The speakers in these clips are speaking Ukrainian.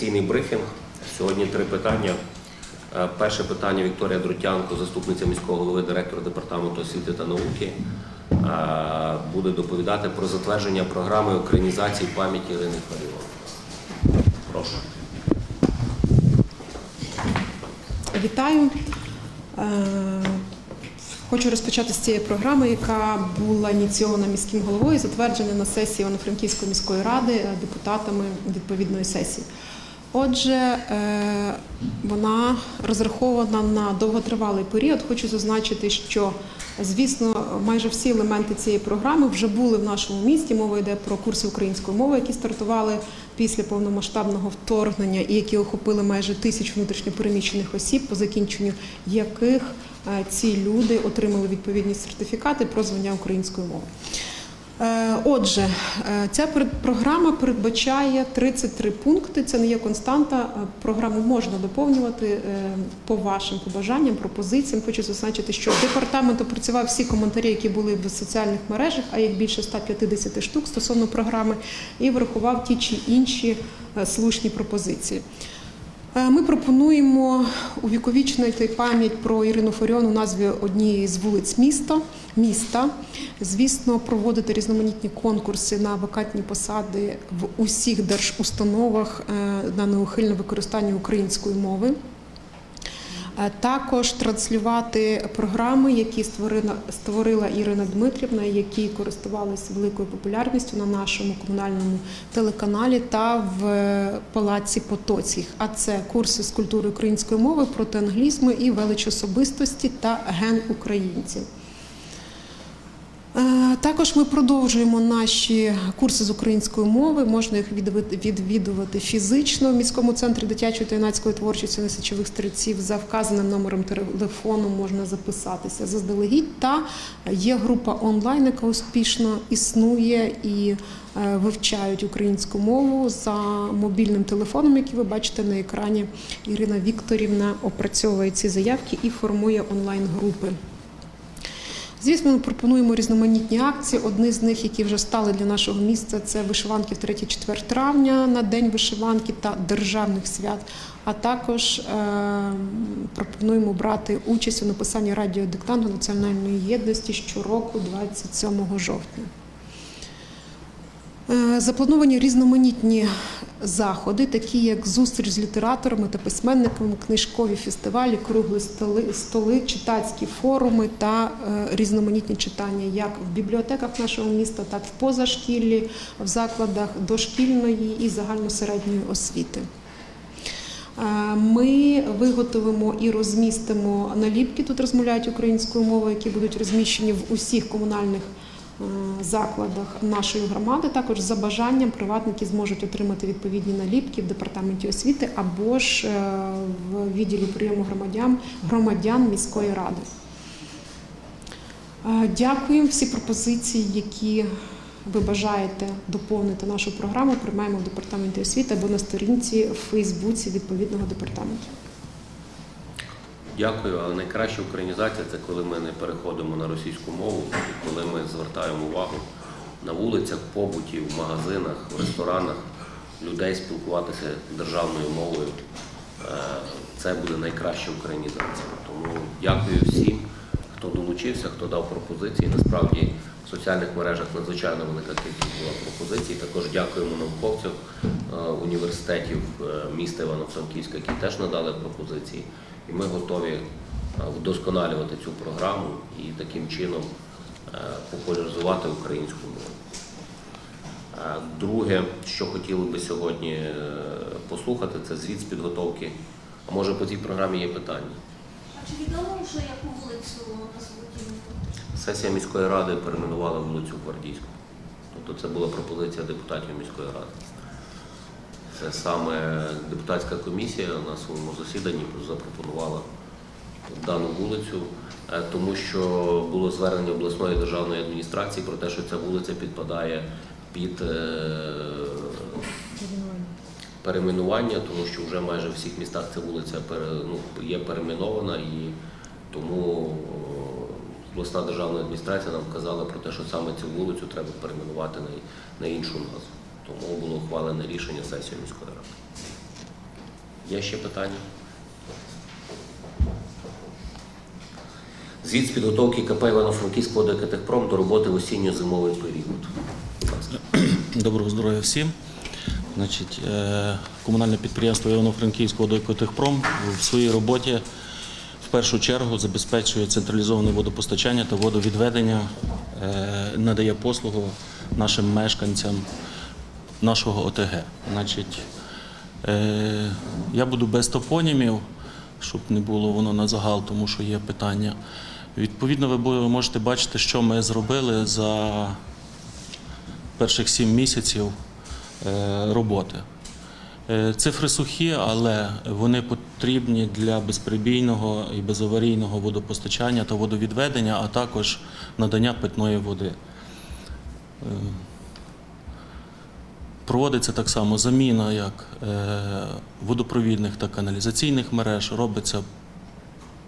Редакційний брифінг. Сьогодні три питання. Е, Перше питання Вікторія Друтянко, заступниця міського голови, директор департаменту освіти та науки, е, буде доповідати про затвердження програми українізації пам'яті Ірини Фаріон. Прошу. Вітаю. Е, Хочу розпочати з цієї програми, яка була ініційована міським головою, затверджена на сесії Івано-Франківської міської ради депутатами відповідної сесії. Отже, е, вона розрахована на довготривалий період. Хочу зазначити, що звісно, майже всі елементи цієї програми вже були в нашому місті. Мова йде про курси української мови, які стартували після повномасштабного вторгнення і які охопили майже тисячу внутрішньопереміщених осіб, по закінченню яких е, ці люди отримали відповідні сертифікати про звання української мови. Е, Отже, е, ця програма передбачає 33 пункти. Це не є константа. Е, Програму можна доповнювати по вашим побажанням, пропозиціям. Хочу зазначити, що департамент опрацював всі коментарі, які були в соціальних мережах, а їх більше 150 штук стосовно програми, і врахував ті чи інші слушні пропозиції. Е, Ми пропонуємо увіковічнити пам'ять про Ірину Фаріон у назві однієї з вулиць міста. міста. Звісно, проводити різноманітні конкурси на вакантні посади в усіх держустановах е, на неухильне використання української мови. Е, Також транслювати програми, які створила, Ірина Дмитрівна, які користувалися великою популярністю на нашому комунальному телеканалі та в е, палаці Потоцьких. А це курси з культури української мови проти англізму і велич особистості та ген українців. Також ми продовжуємо наші курси з української мови. Можна їх відвідувати фізично в міському центрі дитячої та юнацької творчості несечових стрільців. За вказаним номером телефону можна записатися заздалегідь. Та є група онлайн, яка успішно існує і е, вивчають українську мову за мобільним телефоном, який ви бачите на екрані. Ірина Вікторівна опрацьовує ці заявки і формує онлайн-групи. Звісно, ми пропонуємо різноманітні акції. Одні з них, які вже стали для нашого міста, це вишиванки в 3-4 травня на День вишиванки та державних свят. А також е, пропонуємо брати участь у написанні радіодиктанту національної єдності щороку, 27 жовтня. Е, Заплановані різноманітні заходи, такі як зустріч з літераторами та письменниками, книжкові фестивалі, круглі столи, читацькі форуми та е, різноманітні читання як в бібліотеках нашого міста, так і в позашкіллі, в закладах дошкільної і загальносередньої освіти. Е, Ми виготовимо і розмістимо наліпки. Тут розмовляють українською мовою, які будуть розміщені в усіх комунальних закладах нашої громади. Також за бажанням приватники зможуть отримати відповідні наліпки в департаменті освіти або ж е, в відділі прийому громадян, громадян міської ради. Е, Дякую. Всі пропозиції, які ви бажаєте доповнити нашу програму, приймаємо в департаменті освіти або на сторінці в Фейсбуці відповідного департаменту. Дякую, але найкраща українізація це коли ми не переходимо на російську мову, і коли ми звертаємо увагу на вулицях, побуті, в магазинах, в ресторанах людей спілкуватися державною мовою. Е, Це буде найкраща українізація. Тому дякую всім, хто долучився, хто дав пропозиції. Насправді в соціальних мережах надзвичайно велика кількість була пропозицій. Також дякуємо науковцям університетів е, міста Івано-Франківська, які теж надали пропозиції. І ми готові е, вдосконалювати цю програму і таким чином е, популяризувати українську мову. Е, Друге, що хотіли би сьогодні е, послухати, це звіт з підготовки. А може по цій програмі є питання? А чи відомо, що яку вулицю назвуть? Сесія міської ради перейменувала вулицю Гвардійську. Тобто це була пропозиція депутатів міської ради. Це саме депутатська комісія на своєму засіданні запропонувала дану вулицю, е, тому що було звернення обласної державної адміністрації про те, що ця вулиця підпадає під е, перейменування, тому що вже майже в всіх містах ця вулиця ну, є перейменована і тому обласна державна адміністрація нам вказала про те, що саме цю вулицю треба перейменувати на іншу назву. Тому було ухвалене рішення сесії міської ради. Є ще питання? Звіт з підготовки КП Івано-Франківського ДКТХПРОМ до роботи в осінньо-зимовий період. Доброго здоров'я всім. Значить, е, комунальне підприємство Івано-Франківського «Дойкотехпром» в своїй роботі в першу чергу забезпечує централізоване водопостачання та водовідведення, е, надає послугу нашим мешканцям нашого ОТГ. Значить, е, я буду без топонімів, щоб не було воно на загал, тому що є питання. Відповідно, ви можете бачити, що ми зробили за перших сім місяців е, роботи. Е, Цифри сухі, але вони потрібні для безперебійного і безаварійного водопостачання та водовідведення, а також надання питної води. Проводиться так само заміна як е, водопровідних та каналізаційних мереж, робиться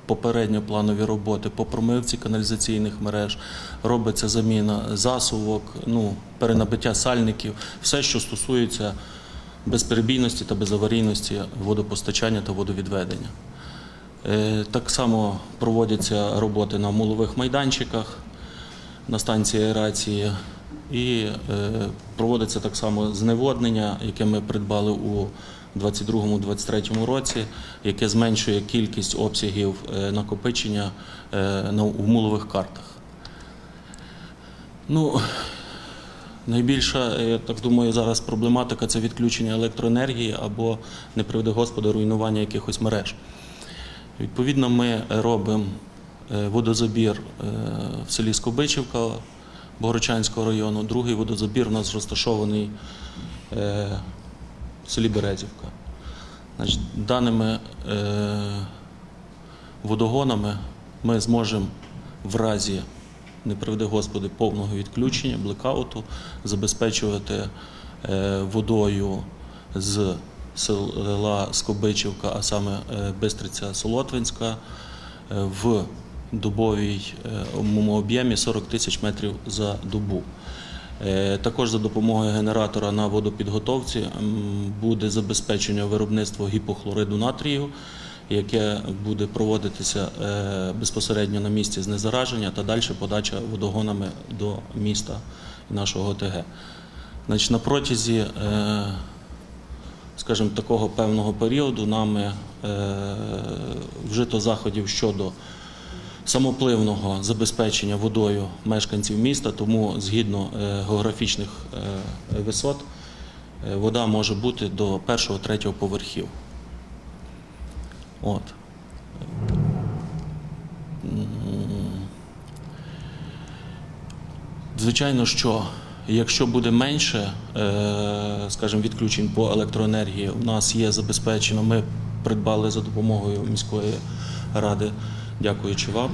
попередньо планові роботи по промивці каналізаційних мереж, робиться заміна засувок, ну, перенабиття сальників, все, що стосується безперебійності та безаварійності водопостачання та водовідведення. Е, Так само проводяться роботи на мулових майданчиках на станції аерації. І е, проводиться так само зневоднення, яке ми придбали у 2022-2023 році, яке зменшує кількість обсягів е, накопичення е, на у мулових картах. Ну, найбільша, я так думаю, зараз проблематика це відключення електроенергії або, не приведе Господи, руйнування якихось мереж. Відповідно, ми робимо водозабір в селі Скобичівка Богородчанського району. Другий водозабір у нас розташований е, в селі Березівка. Значить, даними е, водогонами ми зможемо в разі, не приведи Господи, повного відключення, блекауту, забезпечувати е, водою з села Скобичівка, а саме е, Бистриця Солотвинська, е, в добовій е, об'ємі об'ємі 40 тисяч метрів за добу. Е, Також за допомогою генератора на водопідготовці буде забезпечення виробництва гіпохлориду натрію, яке буде проводитися е, безпосередньо на місці знезараження та далі подача водогонами до міста нашого ОТГ. Значить, на протязі, скажімо, такого певного періоду нами вжито заходів щодо самопливного забезпечення водою мешканців міста, тому згідно е, географічних е, висот е, вода може бути до першого третього поверхів. От. Звичайно, що якщо буде менше, скажімо, відключень по електроенергії, у нас є забезпечено, ми придбали за допомогою міської ради, дякуючи вам.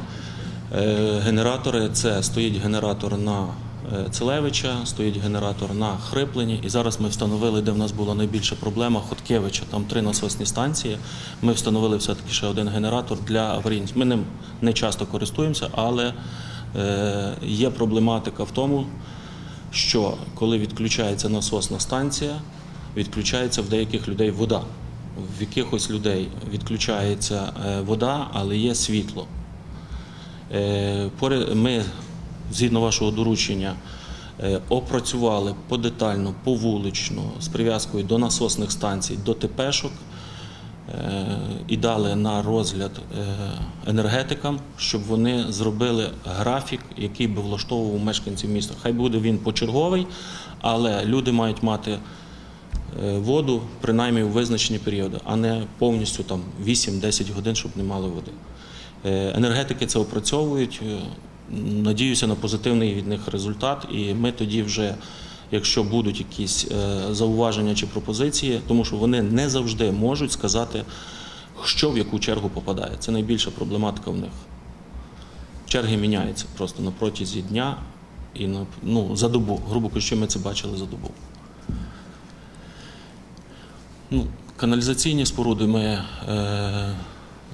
Е, Генератори це стоїть генератор на е, Целевича, стоїть генератор на Хриплені. І зараз ми встановили, де в нас була найбільша проблема Хоткевича. Там три насосні станції. Ми встановили все-таки ще один генератор для аварійності. Ми ним не часто користуємося, але е, є проблематика в тому, що коли відключається насосна станція, відключається в деяких людей вода. В якихось людей відключається е, вода, але є світло. Е, Ми, згідно вашого доручення, е, опрацювали подетально, повулично, з прив'язкою до насосних станцій, до ТПшок і дали на розгляд енергетикам, щоб вони зробили графік, який би влаштовував мешканців міста. Хай буде він почерговий, але люди мають мати воду принаймні у визначені періоди, а не повністю там 8-10 годин, щоб не мали води. Е, Енергетики це опрацьовують. е, Надіюся на позитивний від них результат, і ми тоді вже, якщо будуть якісь е, зауваження чи пропозиції, тому що вони не завжди можуть сказати, що в яку чергу попадає. Це найбільша проблематика в них. Черги міняються просто на протязі дня і на, ну, за добу. Грубо кажучи, ми це бачили за добу. Ну, каналізаційні споруди ми е,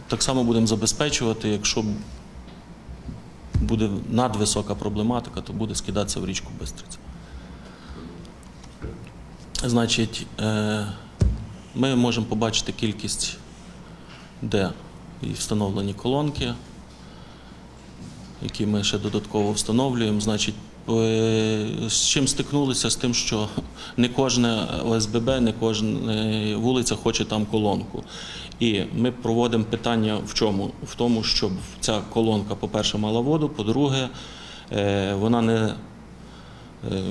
так само будемо забезпечувати, якщо буде надвисока проблематика, то буде скидатися в річку Бистриця. Значить, е, Ми можемо побачити кількість, де і встановлені колонки, які ми ще додатково встановлюємо. Значить, е, з чим стикнулися? З тим, що не кожне ОСББ, не кожна вулиця хоче там колонку. І ми проводимо питання в чому? В тому, щоб ця колонка, по-перше, мала воду, по-друге, е, вона не е,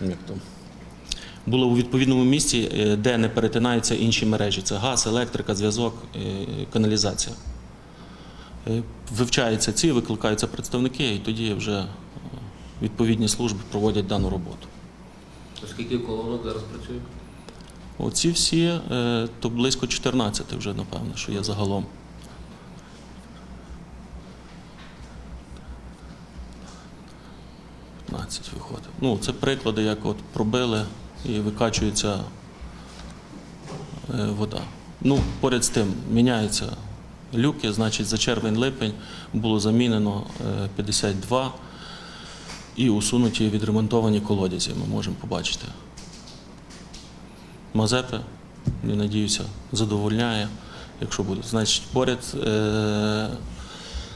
як то, було у відповідному місці, е, де не перетинаються інші мережі. Це газ, електрика, зв'язок, е, каналізація. Е, Вивчаються ці, викликаються представники, і тоді вже е, відповідні служби проводять дану роботу. Скільки колонок зараз працює? Оці всі, е, то близько 14 вже, напевно, що є загалом. – 15 виходить. Ну, це приклади, як от пробили і викачується вода. Ну, поряд з тим міняються люки, значить за червень-липень було замінено е, 52 і усунуті відремонтовані колодязі. Ми можемо побачити. Мазепи, я надіюся, задовольняє, якщо буде. Значить, поряд е,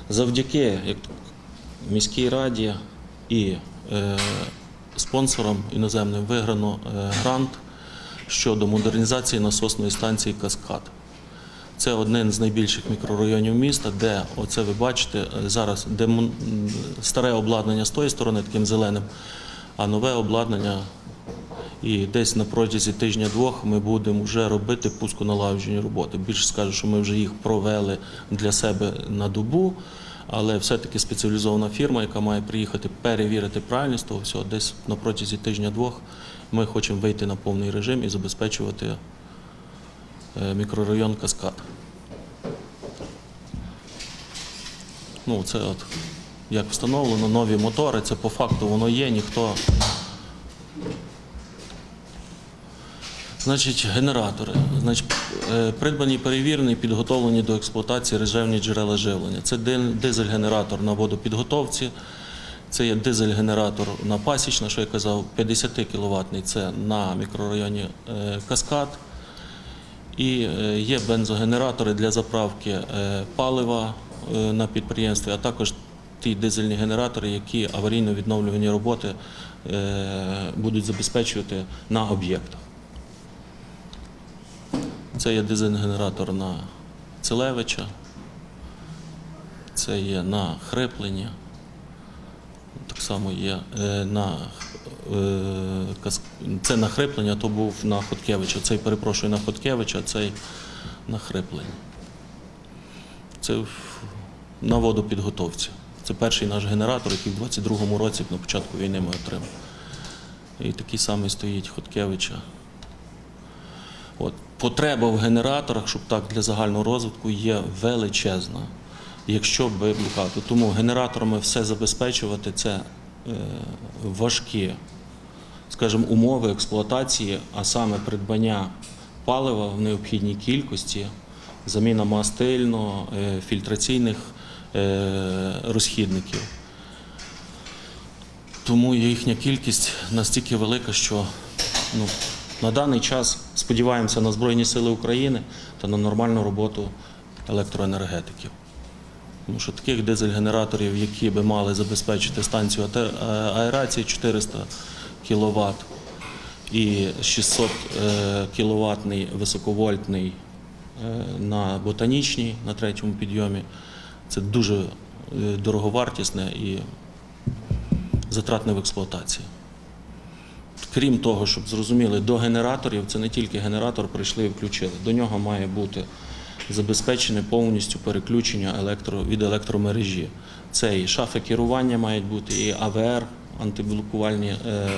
завдяки як, міській раді і е, спонсорам іноземним виграно е, грант щодо модернізації насосної станції Каскад. Це один з найбільших мікрорайонів міста, де оце ви бачите е, зараз, де старе обладнання з тої сторони таким зеленим, а нове обладнання і десь на протязі тижня-двох ми будемо вже робити пусконалагоджені роботи. Більше скажу, що ми вже їх провели для себе на добу, але все-таки спеціалізована фірма, яка має приїхати перевірити правильність того всього, десь на протязі тижня-двох ми хочемо вийти на повний режим і забезпечувати мікрорайон Каскад. Ну, це от як встановлено, нові мотори, це по факту воно є, ніхто Значить, генератори. Значить, е, придбані, перевірені, підготовлені до експлуатації резервні джерела живлення. Це дизель-генератор на водопідготовці, це є дизель-генератор на пасічна, що я казав, 50 кВт це на мікрорайоні е, Каскад. І е, є бензогенератори для заправки е, палива е, на підприємстві, а також ті дизельні генератори, які аварійно-відновлювані роботи будуть забезпечувати на об'єктах. Це є дизель-генератор на Целевича, це є на Хриплення, так само є на це на Хриплення, то був на Хоткевича. Цей перепрошую на Хоткевича, цей на Хриплення. Це на водопідготовці. Це перший наш генератор, який в 22-му році на початку війни ми отримали. І такий самий стоїть Хоткевича. От. Потреба в генераторах, щоб так для загального розвитку, є величезна, якщо би блокаду. Тому генераторами все забезпечувати це е, важкі, скажімо, умови експлуатації, а саме придбання палива в необхідній кількості, заміна мастильно, е, фільтраційних е, розхідників. Тому їхня кількість настільки велика, що ну, на даний час сподіваємося на Збройні Сили України та на нормальну роботу електроенергетиків. Тому що таких дизель-генераторів, які би мали забезпечити станцію е, аерації 400 кВт і 600 кВт високовольтний е, на ботанічній, на третьому підйомі, це дуже е, дороговартісне і затратне в експлуатації. Крім того, щоб зрозуміли, до генераторів це не тільки генератор прийшли і включили. До нього має бути забезпечене повністю переключення електро, від електромережі. Це і шафи керування мають бути, і АВР, антиблокувальні е,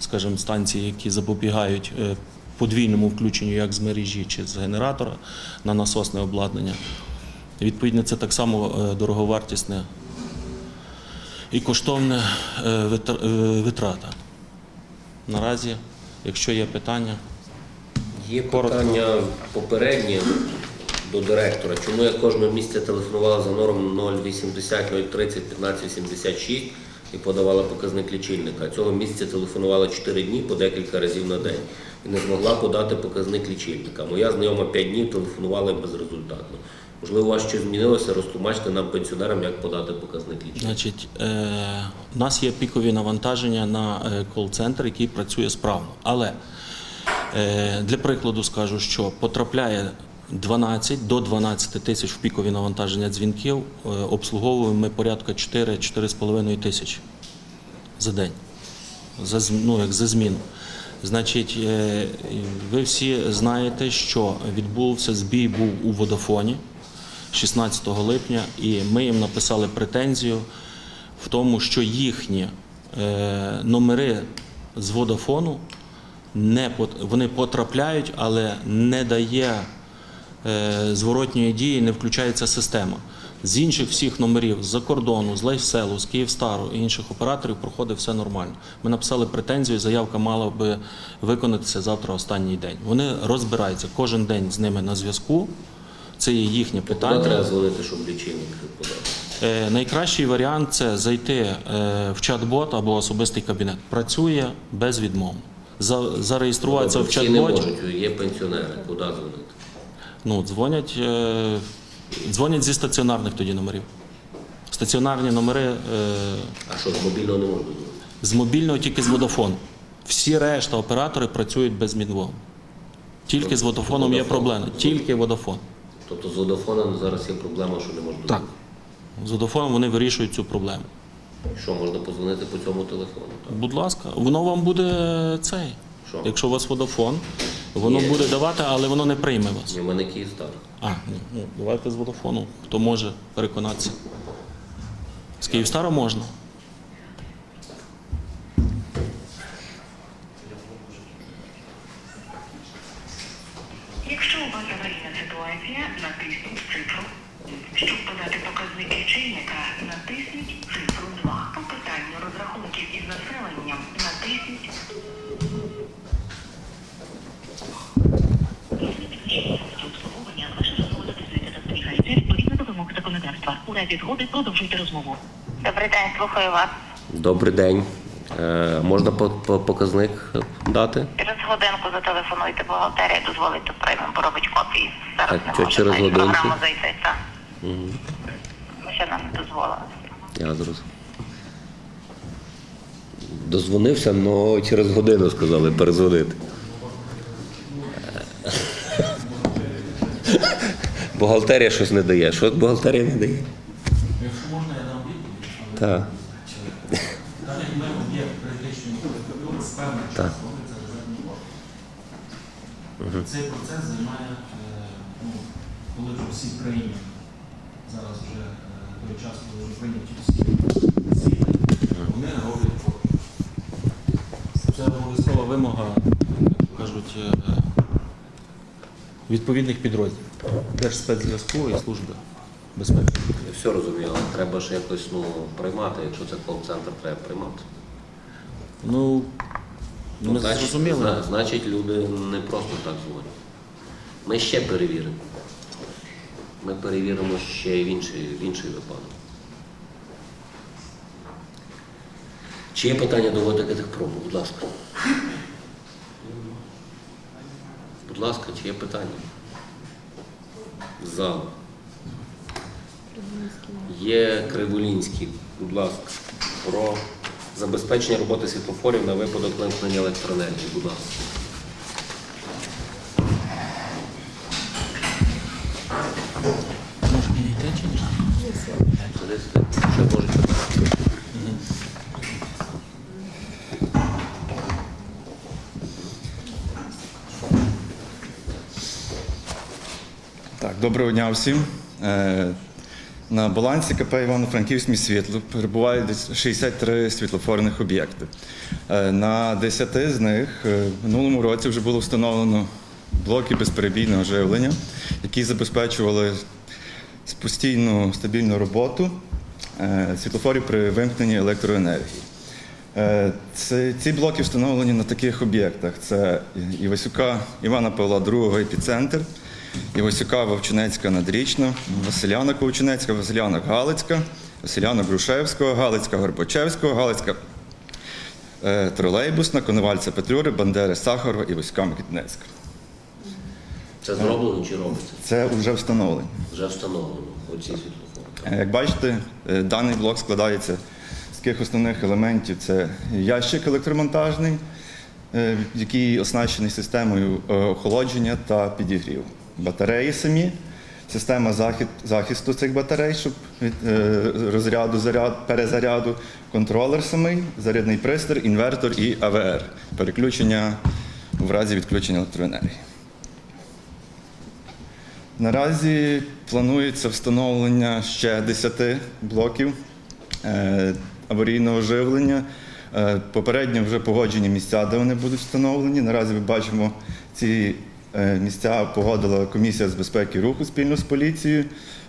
скажімо, станції, які запобігають е, подвійному включенню як з мережі чи з генератора на насосне обладнання. Відповідно, це так само е, дороговартісне і коштовна е, витр- е, витрата. Наразі, якщо є питання, Є Коротко. питання попереднє до директора. Чому я кожного місяця телефонувала за норму 080 030 15 86 і подавала показник лічильника. Цього місяця телефонувала 4 дні по декілька разів на день. і не змогла подати показник лічильника. Моя знайома 5 днів телефонувала безрезультатно. Можливо, у вас щось змінилося, розтлумачте нам пенсіонерам, як подати показник лічильника. Значить, е, у нас є пікові навантаження на е, кол-центр, який працює справно. Але е, для прикладу скажу, що потрапляє 12 до 12 тисяч в пікові навантаження дзвінків, е, обслуговуємо ми порядка 4-4,5 тисячі за день. За, ну, як за зміну. Значить, е, ви всі знаєте, що відбувся збій був у водофоні 16 липня, і ми їм написали претензію в тому, що їхні е, номери з водофону не вони потрапляють, але не дає зворотньої дії, не включається система. З інших всіх номерів з-за кордону, з Лайфселу, з Київстару і інших операторів проходить все нормально. Ми написали претензію, заявка мала би виконатися завтра останній день. Вони розбираються кожен день з ними на зв'язку. Це є їхнє Куди питання. треба дзвонити, щоб лічильник? Е, Найкращий варіант це зайти е, в чат-бот або особистий кабінет. Працює безвідмовно. За- Зареєструватися в чат-боті. можуть, є пенсіонери. Куди дзвонити? Ну, дзвонять, е, дзвонять зі стаціонарних тоді номерів. Стаціонарні номери е, А що, з мобільного не можна дзвонити? з мобільного тільки з водофону. Всі решта оператори працюють без безвідмовно. Тільки з водофоном є проблема. Тільки водофон. Тобто з водофоном зараз є проблема, що не можна Так. З водофоном вони вирішують цю проблему. Що, можна позвонити по цьому телефону? Так? Будь ласка, воно вам буде цей. Що? Якщо у вас водофон, воно Є. буде давати, але воно не прийме вас. Ні, в мене Київстар. А, ні, ну, давайте з водофону. Хто може переконатися? З Київстара можна. Якщо у вас аварійна ситуація, натисніть цифру. Щоб подати показник лічильника, натисніть цифру 2. По питанню розрахунків із населенням натисніть вимог. У разі згоди продовжуйте розмову. Добрий день, слухаю вас. Добрий день. Е, можна по, по- показник дати? Через годинку зателефонуйте, бухгалтерія дозволить, то приймемо, поробить копії. Зараз А не може через навіть в годинку? програму зайти, так. Угу. Ще нам не дозволили. Я зрозумів. Дозвонився, але через годину сказали перезвонити. Бухгалтерія щось не дає. Що бухгалтерія не дає? Якщо можна, я дам відповідь. Так. Ми об'єкт інфраструктури, з певних Так. час робиться резервні кошти. Цей процес займає, е, ну, коли вже всі прийняті. Зараз вже е, той час, коли вже прийняті всі звіти, вони роблять кошти. Це обов'язкова вимога, як кажуть, е, відповідних підрозділів Держспецзв'язку і служби безпеки. Все розумію, треба ж якось ну, приймати. Якщо це кол-центр, треба приймати. Ну, ми значить, зрозуміли. зна- значить, люди не просто так дзвонять. Ми ще перевіримо. Ми перевіримо ще й в інший, в інший випадок. Чи є питання до водика техпрому? Будь ласка. Будь ласка, чи є питання? З залу. Є Кривулінський, будь ласка, про забезпечення роботи світлофорів на випадок вимкнення електроенергії. Будь ласка. Може, підійти чи ні? Це десь ще можуть питати. Так, доброго дня всім. Е, На балансі КП Івано-Франківськ світло перебуває 63 світлофорних об'єкти. Е, На 10 з них е, в минулому році вже було встановлено блоки безперебійного живлення, які забезпечували постійну стабільну роботу світлофорів при вимкненні електроенергії. Ці блоки встановлені на таких об'єктах: це Івасюка Івана Павла II епіцентр, Івасюка Вовчинецька Надрічна, Василянок Вовчинецька, Василянок Галицька, Василянок Грушевського, Галицька Горбачевського, Галицька е, тролейбусна, Коновальця Петлюри, Бандери Сахарова і Васька Микітнецька. Це зроблено чи робиться? Це вже встановлено. Вже встановлено оці світлофори. Е, Як бачите, е, даний блок складається з таких основних елементів: це ящик електромонтажний, який оснащений системою охолодження та підігріву. Батареї самі, система захисту цих батарей, щоб е, розряду, заряд, перезаряду, контролер самий, зарядний пристрій, інвертор і АВР. Переключення в разі відключення електроенергії. Наразі планується встановлення ще 10 блоків е, аварійного живлення. Е, Попередньо вже погоджені місця, де вони будуть встановлені. Наразі ми бачимо, ці місця погодила комісія з безпеки руху спільно з поліцією,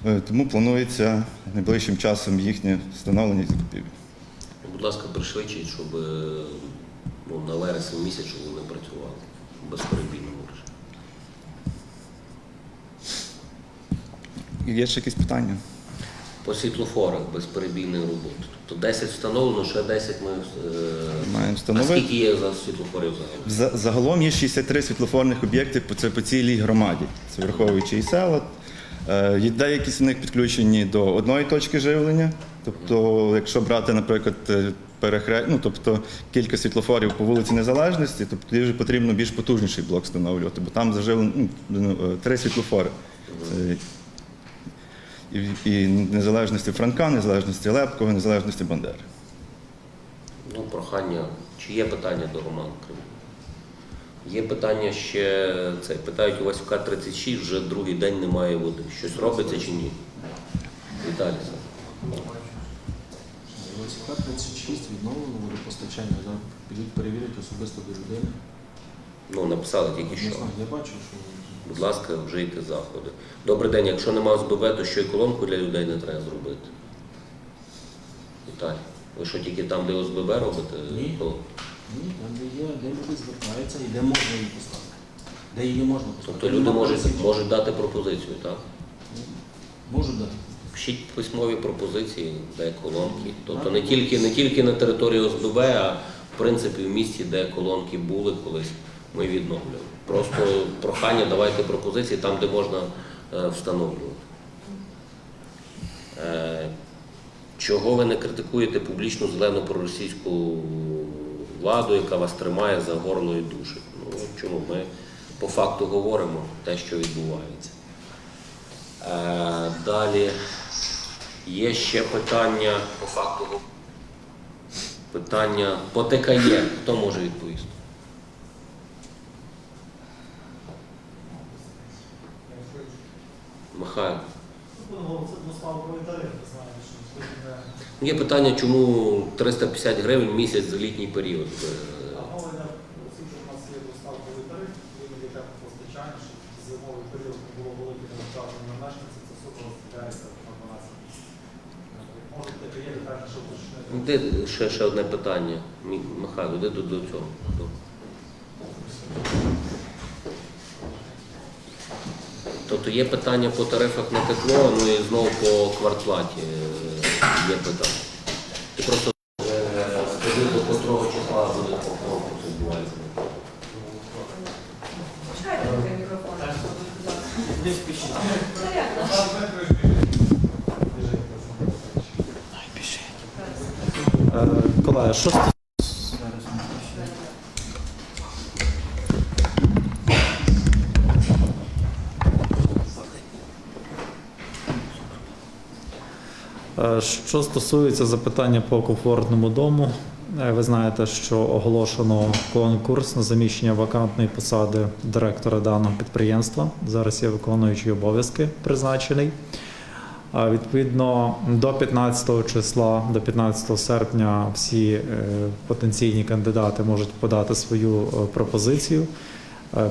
Е, тому планується найближчим часом їхнє встановлення і закупівлі. Будь ласка, пришвидшіть, щоб е, ну, на вересень місяць, щоб вони працювали в безперебійному режимі. Є ще якісь питання? По світлофорах безперебійної роботи. Тобто 10 встановлено, ще 10 ми. е, Маємо А скільки є за світлофорів загалом? За- Загалом є 63 світлофорних об'єкти по, по цілій громаді. Це враховуючи і села. Е, Деякі з них підключені до одної точки живлення. Тобто, якщо брати, наприклад, е, перехре... ну, тобто кілька світлофорів по вулиці Незалежності, то тоді вже потрібно більш потужніший блок встановлювати, бо там заживлено ну, ну, три світлофори. І, і незалежності Франка, незалежності Лепкого, незалежності Бандери. Ну, прохання. Чи є питання до Романа Криму? Є питання ще це. Питають у Васька 36, вже другий день немає води. Щось робиться чи ні? Віталій. ВСК 36 відновлено водопостачання. Да? Підуть перевірять особисто до людини. Ну, написали тільки що. я бачу, що Будь ласка, вжийте заходи. Добрий день. Якщо немає ОСББ, то що і колонку для людей не треба зробити. Віталій, ви що тільки там, де ОСББ робите? Ні. Ні, там де є, де люди звертаються і де можна її поставити. Де її можна поставити. Тобто люди можуть, можуть дати пропозицію, так? Можуть дати. Пишіть письмові пропозиції, де колонки. Тобто не тільки, не тільки на території ОСББ, а в принципі в місті, де колонки були колись, ми відновлюємо. Просто прохання, давайте пропозиції там, де можна е, встановлювати. Е, Чого ви не критикуєте публічну зелену проросійську владу, яка вас тримає за горло і душить? Ну чому ми по факту говоримо те, що відбувається? Е, Далі є ще питання по факту. Питання по ТКЄ. Хто може відповісти? Михайло. Ну, це доставковий тариф, ви знаєте, що тут не... Є питання, чому 350 гривень в місяць за літній період. Е, А мова йде, оскільки у нас є доставковий тариф, він є теплопостачання, щоб в зимовий період не було велике навантаження на мешканців, це суто розстріляється на 12 місяців. Може, таке є детальніше уточнити. Де ще, ще одне питання. Михайло, де до, до цього? До. Тобто є питання по тарифах на тепло, ну і знову по квартплаті е, є питання. Ти просто е, скажи, до котрого числа буде по конкурсу відбувається. Колеги, що Е, Що стосується запитання по комфортному дому, е, ви знаєте, що оголошено конкурс на заміщення вакантної посади директора даного підприємства. Зараз є виконуючий обов'язки призначений. Відповідно, до 15 числа, до 15 серпня, всі е, потенційні кандидати можуть подати свою е, пропозицію,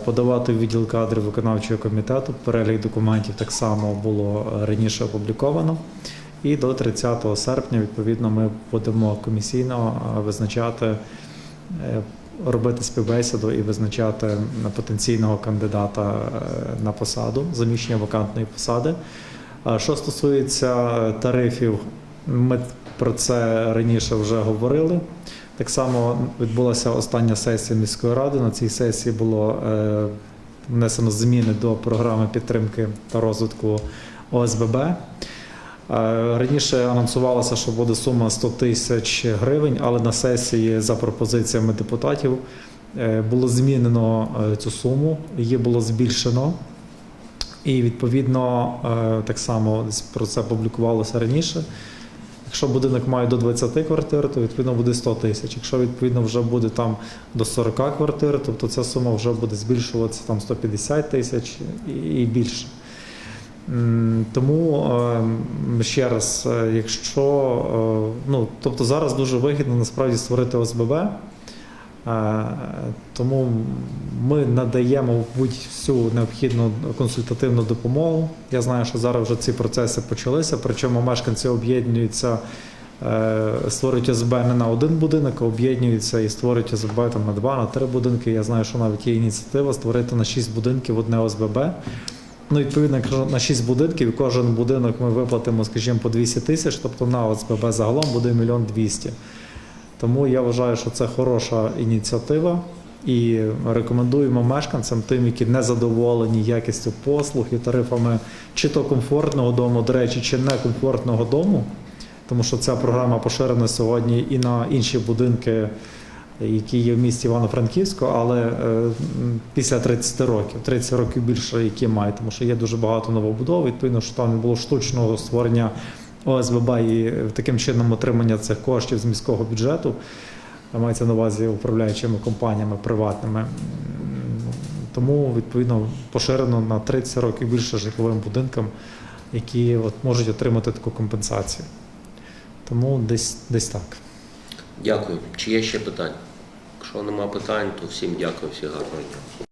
подавати відділ кадрів виконавчого комітету. Перелік документів так само було раніше опубліковано. І до 30 серпня, відповідно, ми будемо комісійно е, визначати, е, робити співбесіду і визначати потенційного кандидата е, на посаду, заміщення вакантної посади. Що стосується тарифів, ми про це раніше вже говорили. Так само відбулася остання сесія міської ради. На цій сесії було внесено зміни до програми підтримки та розвитку ОСББ. Е, Раніше анонсувалося, що буде сума 100 тисяч гривень, але на сесії за пропозиціями депутатів е, було змінено е, цю суму, її було збільшено. І відповідно так само про це публікувалося раніше. Якщо будинок має до 20 квартир, то відповідно буде 100 тисяч. Якщо відповідно вже буде там до 40 квартир, тобто ця сума вже буде збільшуватися там 150 тисяч і більше. Тому е, ще раз, е, якщо е, ну тобто зараз дуже вигідно насправді створити ОСББ. Тому ми надаємо будь-всю необхідну консультативну допомогу. Я знаю, що зараз вже ці процеси почалися, причому мешканці об'єднуються, створюють ОСБ не на один будинок, а об'єднуються і створюють ОСБ там, на два, на три будинки. Я знаю, що навіть є ініціатива створити на шість будинків одне ОСББ. Ну, відповідно, якщо на 6 будинків, кожен будинок ми виплатимо, скажімо, по 200 тисяч, тобто на ОСББ загалом буде мільйон 200. Тому я вважаю, що це хороша ініціатива. І рекомендуємо мешканцям, тим, які не задоволені якістю послуг і тарифами чи то комфортного дому, до речі, чи некомфортного дому, тому що ця програма поширена сьогодні і на інші будинки, які є в місті Івано-Франківську, але е, після 30 років, 30 років більше, які мають, тому що є дуже багато новобудов, відповідно, що там не було штучного створення ОСББ і е, таким чином отримання цих коштів з міського бюджету. Мається на увазі управляючими компаніями приватними. Тому відповідно поширено на 30 років більше житловим будинкам, які от можуть отримати таку компенсацію. Тому десь, десь так. Дякую. Чи є ще питання? Якщо нема питань, то всім дякую, всіх гарного дня.